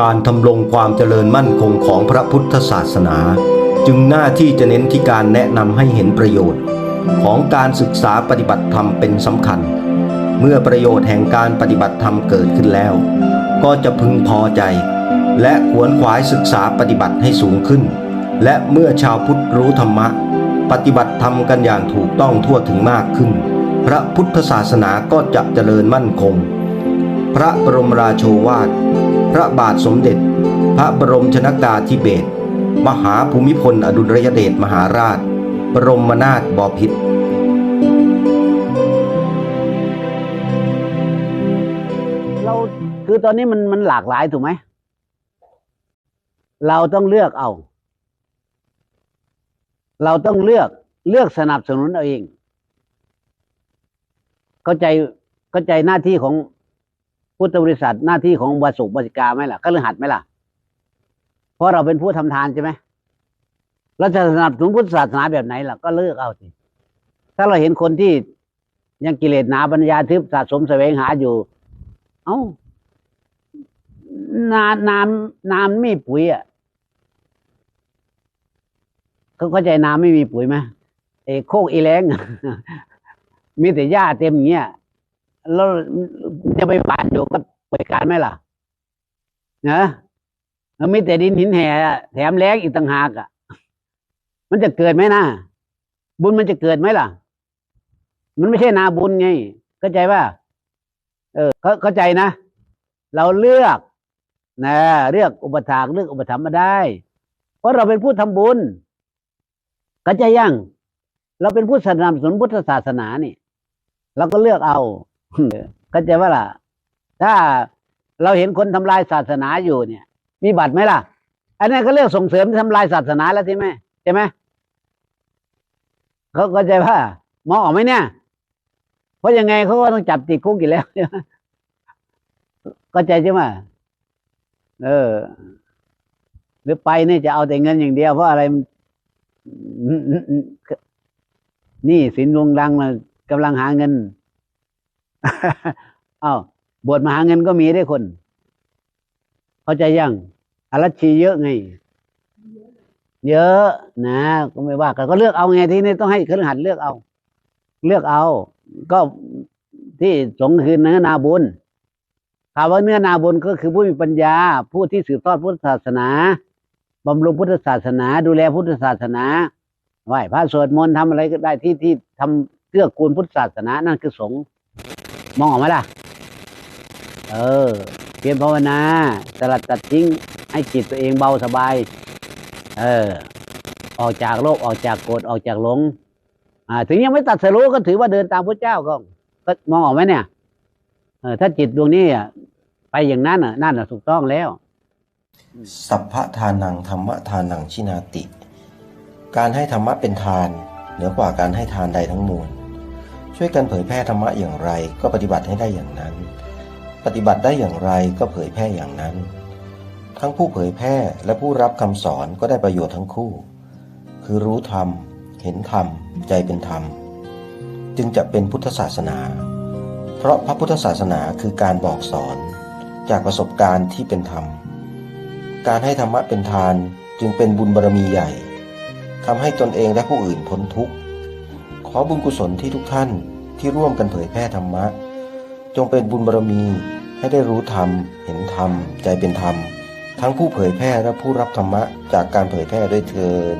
การทำลงความเจริญมั่นคงของพระพุทธศาสนา จึงหน้าที่จะเน้นที่การแนะนำให้เห็นประโยชน์ ของการศึกษาปฏิบัติธรรมเป็นสำคัญ เมื่อประโยชน์แห่งการปฏิบัติธรรมเกิดขึ้นแล้ว ก็จะพึงพอใจ และขวนขวายศึกษาปฏิบัติให้สูงขึ้น และเมื่อชาวพุทธรู้ธรรมะ ปฏิบัติธรรมกันอย่างถูกต้องทั่วถึงมากขึ้น พระพุทธศาสนาก็จะเจริญมั่นคง พระบรมราโชวาท พระบาทสมเด็จ พระบรมชนากาธิเบศรมหาภูมิพลอดุลยเดชมหาราช บรมนาถบพิตรเราคือตอนนี้มันมันหลากหลายถูกไหม เราต้องเลือกเอา เราต้องเลือกเลือกสนับสนุนเอาเอง เข้าใจเข้าใจหน้าที่ของ พุทธบริษัทหน้าที่ของวาสุบริกาไหมล่ะก็เลือหัดไหมล่ะ เพราะเราเป็นผู้ทำทานใช่ไหมเราจะสนับสนุนพุทธศาสนาแบบไหนล่ะก็เลือกเอาสิถ้าเราเห็นคนที่ยังกิเลสหนาปัญญาทึบสะสมแสวงหาอยู่ เอ้าน้ำน้ำน้ำไม่ปุ๋ยอะเขาเข้าใจน้ำไม่มีปุ๋ยไหมเอโคกอีแรงมีแต่หญ้าเต็มเงี้ยแล้ว จะไปปานอยู่ก็เปิดการไหมล่ะนะแล้วมีแต่ดินหินแห่แถมแรงอีกต่างหากอะ มันจะเกิดไหมนะบุญมันจะเกิดไหมล่ะ มันไม่ใช่นาบุญไงเข้าใจป่ะเออเขเข้าใจนะ เราเลือกนะเลือกอุปถากเลือกอุปถัมภ์มาได้ เพราะเราเป็นผู้ทำบุญเข้าใจยังเราเป็นผู้สนับสนุนพุทธศาสนานี่เราก็เลือกเอา เข้าใจว่าล่ะ ถ้าเราเห็นคนทำลายศาสนาอยู่เนี่ย มีบัตรไหมล่ะ อันนี้ก็เรียกส่งเสริมทำลายศาสนาแล้วใช่ไหมใช่ไหมเขาเข้าใจว่ามองออกไหมเนี่ย เพราะยังไงเขาก็ต้องจับติดคุกอยู่แล้วเข้าใจใช่ไหมเออ หรือไปนี่จะเอาแต่เงินอย่างเดียวเพราะอะไรนี่สินลงดังนะกำลังหาเงิน อ้าบวชมาหาเงินก็มีได้คน เข้าใจยังอารัชชีเยอะไง เยอะนะก็ไม่ว่ากันก็เลือกเอาไงที่นี่ต้องให้คฤหัสถ์เลือกเอา เลือกเอา ก็ที่สงคือเนื้อนาบุญคำว่าเนื้อนาบุญก็คือผู้มีปัญญา ผู้ที่สืบทอดพุทธศาสนาบำรุงพุทธศาสนา ดูแลพุทธศาสนาไหว้พระสวดมนต์ทำอะไรก็ได้ที่ที่ทำเกื้อกูลพุทธศาสนานั่นคือสงฆ์ มองออกไหมล่ะ เออ เพียรภาวนาสลัดตัดทิ้ง ให้จิตตัวเองเบาสบาย เออ ออกจากโลกออกจากโกรธออกจากหลง อ่า ถึงยังไม่ตัดสรู้ก็ถือว่าเดินตามพระเจ้าก็ก็มองออกไหมเนี่ยเออถ้าจิตดวงนี้อะไปอย่างนั้นอะนั่นอะถูกต้องแล้ว สัพพะทานังธรรมะทานังชินาติ การให้ธรรมะเป็นทาน เหนือกว่าการให้ทานใดทั้งมวล ช่วยกันเผยแพร่ธรรมะอย่างไรก็ปฏิบัติให้ได้อย่างนั้น ปฏิบัติได้อย่างไรก็เผยแพร่อย่างนั้น ทั้งผู้เผยแพร่และผู้รับคำสอนก็ได้ประโยชน์ทั้งคู่ คือรู้ธรรม เห็นธรรม ใจเป็นธรรม จึงจะเป็นพุทธศาสนา เพราะพระพุทธศาสนาคือการบอกสอน จากประสบการณ์ที่เป็นธรรม การให้ธรรมะเป็นทานจึงเป็นบุญบารมีใหญ่ทำให้ตนเองและผู้อื่นพ้นทุกข์ขอบุญกุศลที่ทุกท่าน ที่ร่วมกันเผยแพร่ธรรมะ จงเป็นบุญบารมีให้ได้รู้ธรรม เห็นธรรม ใจเป็นธรรม ทั้งผู้เผยแพร่และผู้รับธรรมะจากการเผยแพร่ด้วยเทิน